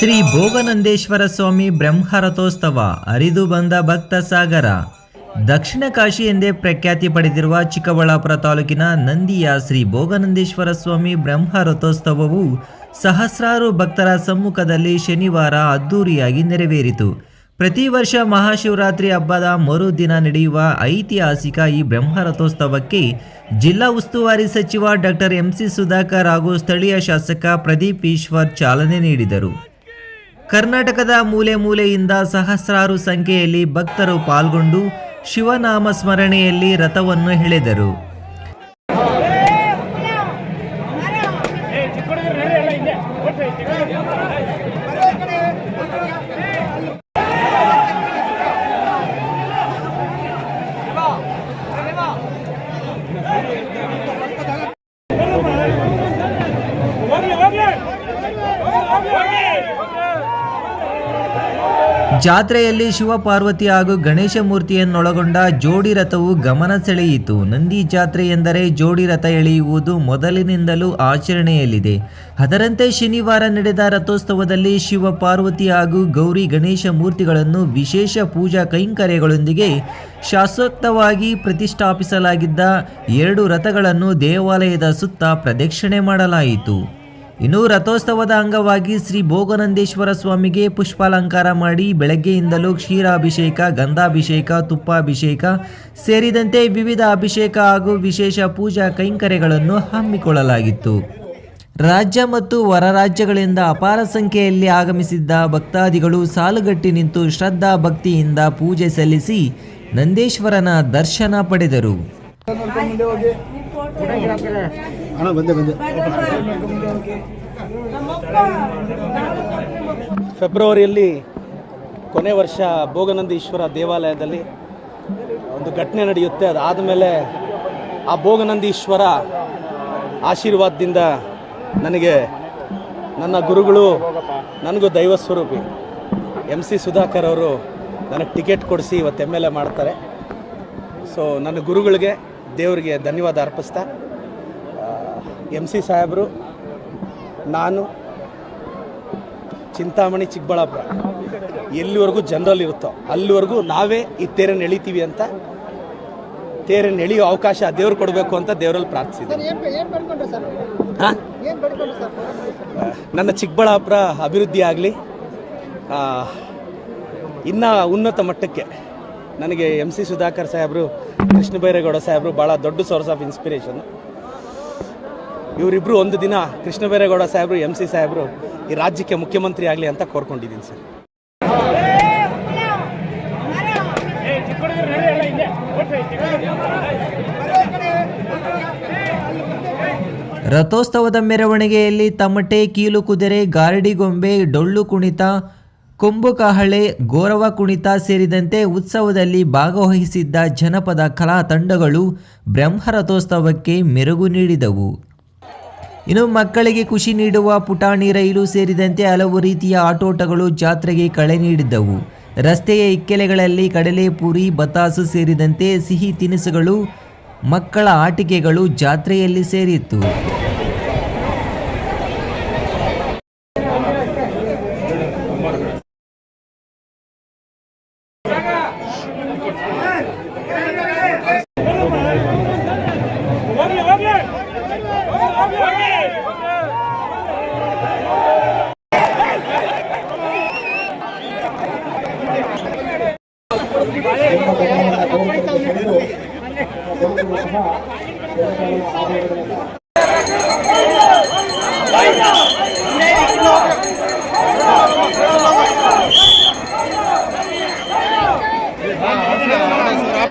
ಶ್ರೀ ಭೋಗನಂದೇಶ್ವರ ಸ್ವಾಮಿ ಬ್ರಹ್ಮರಥೋತ್ಸವ ಹರಿದು ಬಂದ ಭಕ್ತ ಸಾಗರ. ದಕ್ಷಿಣ ಕಾಶಿ ಎಂದೇ ಪ್ರಖ್ಯಾತಿ ಪಡೆದಿರುವ ಚಿಕ್ಕಬಳ್ಳಾಪುರ ತಾಲೂಕಿನ ನಂದಿಯ ಶ್ರೀ ಭೋಗನಂದೇಶ್ವರ ಸ್ವಾಮಿ ಬ್ರಹ್ಮರಥೋತ್ಸವವು ಸಹಸ್ರಾರು ಭಕ್ತರ ಸಮ್ಮುಖದಲ್ಲಿ ಶನಿವಾರ ಅದ್ದೂರಿಯಾಗಿ ನೆರವೇರಿತು. ಪ್ರತಿ ವರ್ಷ ಮಹಾಶಿವರಾತ್ರಿ ಹಬ್ಬದ ಮರುದಿನ ನಡೆಯುವ ಐತಿಹಾಸಿಕ ಈ ಬ್ರಹ್ಮರಥೋತ್ಸವಕ್ಕೆ ಜಿಲ್ಲಾ ಉಸ್ತುವಾರಿ ಸಚಿವ ಡಾಕ್ಟರ್ ಎಂಸಿ ಸುಧಾಕರ್ ಹಾಗೂ ಸ್ಥಳೀಯ ಶಾಸಕ ಪ್ರದೀಪ್ ಈಶ್ವರ್ ಚಾಲನೆ ನೀಡಿದರು. ಕರ್ನಾಟಕದ ಮೂಲೆ ಮೂಲೆಯಿಂದ ಸಹಸ್ರಾರು ಸಂಖ್ಯೆಯಲ್ಲಿ ಭಕ್ತರು ಪಾಲ್ಗೊಂಡು ಶಿವನಾಮ ಸ್ಮರಣೆಯಲ್ಲಿ ರಥವನ್ನು ಎಳೆದರು. ಜಾತ್ರೆಯಲ್ಲಿ ಶಿವಪಾರ್ವತಿ ಹಾಗೂ ಗಣೇಶ ಮೂರ್ತಿಯನ್ನೊಳಗೊಂಡ ಜೋಡಿ ರಥವು ಗಮನ ಸೆಳೆಯಿತು. ನಂದಿ ಜಾತ್ರೆ ಎಂದರೆ ಜೋಡಿ ರಥ ಎಳೆಯುವುದು ಮೊದಲಿನಿಂದಲೂ ಆಚರಣೆಯಲ್ಲಿದೆ. ಅದರಂತೆ ಶನಿವಾರ ನಡೆದ ರಥೋತ್ಸವದಲ್ಲಿ ಶಿವಪಾರ್ವತಿ ಹಾಗೂ ಗೌರಿ ಗಣೇಶ ಮೂರ್ತಿಗಳನ್ನು ವಿಶೇಷ ಪೂಜಾ ಕೈಂಕರ್ಯಗಳೊಂದಿಗೆ ಶಾಶ್ವತವಾಗಿ ಪ್ರತಿಷ್ಠಾಪಿಸಲಾಗಿದ್ದ ಎರಡು ರಥಗಳನ್ನು ದೇವಾಲಯದ ಸುತ್ತ ಪ್ರದಕ್ಷಿಣೆ ಮಾಡಲಾಯಿತು. ಇನ್ನು ರಥೋತ್ಸವದ ಅಂಗವಾಗಿ ಶ್ರೀ ಭೋಗನಂದೇಶ್ವರ ಸ್ವಾಮಿಗೆ ಪುಷ್ಪಾಲಂಕಾರ ಮಾಡಿ ಬೆಳಗ್ಗೆಯಿಂದಲೂ ಕ್ಷೀರಾಭಿಷೇಕ, ಗಂಧಾಭಿಷೇಕ, ತುಪ್ಪಾಭಿಷೇಕ ಸೇರಿದಂತೆ ವಿವಿಧ ಅಭಿಷೇಕ ಹಾಗೂ ವಿಶೇಷ ಪೂಜಾ ಕೈಂಕರ್ಯಗಳನ್ನು ಹಮ್ಮಿಕೊಳ್ಳಲಾಗಿತ್ತು. ರಾಜ್ಯ ಮತ್ತು ಹೊರ ರಾಜ್ಯಗಳಿಂದ ಅಪಾರ ಸಂಖ್ಯೆಯಲ್ಲಿ ಆಗಮಿಸಿದ್ದ ಭಕ್ತಾದಿಗಳು ಸಾಲುಗಟ್ಟಿ ನಿಂತು ಶ್ರದ್ಧಾ ಭಕ್ತಿಯಿಂದ ಪೂಜೆ ಸಲ್ಲಿಸಿ ನಂದೇಶ್ವರನ ದರ್ಶನ ಪಡೆದರು. ಅಣ್ಣ, ಬಂದೆ ಬಂದೆ. ಫೆಬ್ರವರಿಯಲ್ಲಿ ಕೊನೆ ವರ್ಷ ಭೋಗನಂದೀಶ್ವರ ದೇವಾಲಯದಲ್ಲಿ ಒಂದು ಘಟನೆ ನಡೆಯುತ್ತೆ. ಅದಾದ ಮೇಲೆ ಆ ಭೋಗನಂದೀಶ್ವರ ಆಶೀರ್ವಾದದಿಂದ ನನಗೆ ನನ್ನ ಗುರುಗಳು, ನನಗೂ ದೈವ ಸ್ವರೂಪಿ ಎಂ ಸಿ ಸುಧಾಕರ್ ಅವರು ನನಗೆ ಟಿಕೆಟ್ ಕೊಡಿಸಿ ಇವತ್ತು ಎಂ ಎಲ್ ಎ ಮಾಡ್ತಾರೆ. ಸೊ ನನ್ನ ಗುರುಗಳಿಗೆ, ದೇವರಿಗೆ ಧನ್ಯವಾದ ಅರ್ಪಿಸ್ತಾ ಎಂ ಸಿ ಸಾಹೇಬರು ನಾನು ಚಿಂತಾಮಣಿ ಚಿಕ್ಕಬಳ್ಳಾಪುರ. ಎಲ್ಲಿವರೆಗೂ ಜನರಲ್ ಇರುತ್ತೋ ಅಲ್ಲಿವರೆಗೂ ನಾವೇ ಈ ತೇರನ್ನು ಎಳಿತೀವಿ ಅಂತ ತೇರನ್ನು ಎಳೆಯೋ ಅವಕಾಶ ದೇವ್ರು ಕೊಡಬೇಕು ಅಂತ ದೇವರಲ್ಲಿ ಪ್ರಾರ್ಥಿಸಿದೆ ಹಾಂ ನನ್ನ ಚಿಕ್ಕಬಳ್ಳಾಪುರ ಅಭಿವೃದ್ಧಿ ಆಗಲಿ ಇನ್ನ ಉನ್ನತ ಮಟ್ಟಕ್ಕೆ ನನಗೆ ಎಂ ಸಿ ಸುಧಾಕರ್ ಸಾಹೇಬರು ಕೃಷ್ಣ ಬೈರೇಗೌಡ ಸಾಹೇಬರು ಭಾಳ ದೊಡ್ಡ ಸೋರ್ಸ್ ಆಫ್ ಇನ್ಸ್ಪಿರೇಷನ್ ಇವರಿಬ್ಬರು ಒಂದು ದಿನ ಕೃಷ್ಣಬೈರೇಗೌಡ ಸಾಹೇಬರು ಎಂ ಸಿ ಸಾಹೇಬರು ಈ ರಾಜ್ಯಕ್ಕೆ ಮುಖ್ಯಮಂತ್ರಿ ಆಗಲಿ ಅಂತ ಕೋರ್ಕೊಂಡಿದ್ದೀನಿ ಸರ್. ರಥೋತ್ಸವದ ಮೆರವಣಿಗೆಯಲ್ಲಿ ತಮಟೆ, ಕೀಲು ಕುದುರೆ ಗಾರಡಿಗೊಂಬೆ ಡೊಳ್ಳು ಕುಣಿತ ಕೊಂಬು ಕಹಳೆ ಗೋರವ ಕುಣಿತ ಸೇರಿದಂತೆ ಉತ್ಸವದಲ್ಲಿ ಭಾಗವಹಿಸಿದ್ದ ಜನಪದ ಕಲಾ ತಂಡಗಳು ಬ್ರಹ್ಮ ರಥೋತ್ಸವಕ್ಕೆ ಮೆರುಗು ನೀಡಿದವು. ಇನ್ನು ಮಕ್ಕಳಿಗೆ ಖುಷಿ ನೀಡುವ ಪುಟಾಣಿ ರೈಲು ಸೇರಿದಂತೆ ಹಲವು ರೀತಿಯ ಆಟೋಟಗಳು ಜಾತ್ರೆಗೆ ಕಳೆ ನೀಡಿದ್ದವು. ರಸ್ತೆಯ ಇಕ್ಕೆಲೆಗಳಲ್ಲಿ ಕಡಲೆಪುರಿ, ಬತಾಸು ಸೇರಿದಂತೆ ಸಿಹಿ ತಿನಿಸುಗಳು, ಮಕ್ಕಳ ಆಟಿಕೆಗಳು ಜಾತ್ರೆಯಲ್ಲಿ ಸೇರಿತ್ತು. ಹೋಗ್ಲಿ ಹೋಗ್ಲಿ. ಹೋಗ್ಲಿ ಸಹ